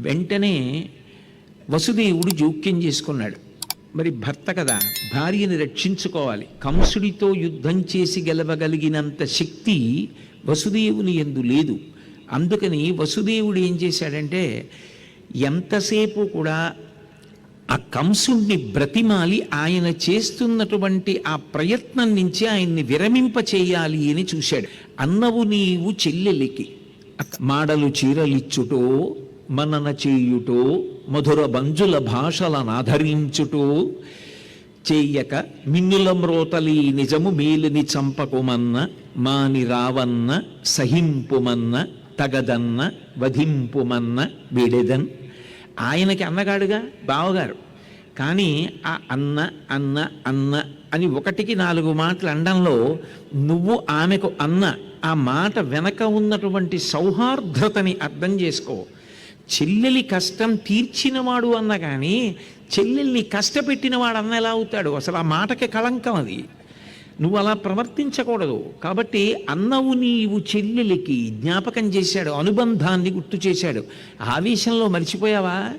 వెంటనే వసుదేవుడు జోక్యం చేసుకున్నాడు. మరి భర్త కదా భార్యని రక్షించుకోవాలి. కంసుడితో యుద్ధం చేసి గెలవగలిగినంత శక్తి వసుదేవుని ఎందు లేదు. అందుకని వసుదేవుడు ఏం చేశాడంటే ఎంతసేపు కూడా ఆ కంసుణ్ణి బ్రతిమాలి ఆయన చేస్తున్నటువంటి ఆ ప్రయత్నం నుంచి ఆయన్ని విరమింప చేయాలి అని చూశాడు. అన్నవు నీవు చెల్లెలికి మాడలు చీరలిచ్చుటో మనన చేయుటో మధుర బంజుల భాషలను ఆధరించుటో చెయ్యక మిన్నుల మ్రోతలి నిజము మేలుని చంపకుమన్న మాని రావన్న సహింపుమన్న తగదన్న వధింపుమన్న విడెదన్? ఆయనకి అన్నగాడుగా? బావగారు. కానీ ఆ అన్న అన్న అన్న అని ఒకటికి నాలుగు మాటలు అనడంలో నువ్వు ఆమెకు అన్న ఆ మాట వెనక ఉన్నటువంటి సౌహార్ద్రతని అర్థం చేసుకో. చెల్లెలి కష్టం తీర్చినవాడు అన్న కానీ చెల్లెల్ని కష్టపెట్టినవాడు అన్న ఎలా అవుతాడు? అసలు ఆ మాటకి కళంకం అది. నువ్వు అలా ప్రవర్తించకూడదు. కాబట్టి అన్నవు నీవు చెల్లెలికి జ్ఞాపకం చేశాడు అనుబంధాన్ని గుర్తు చేశాడు. ఆవేశంలో మర్చిపోయావా?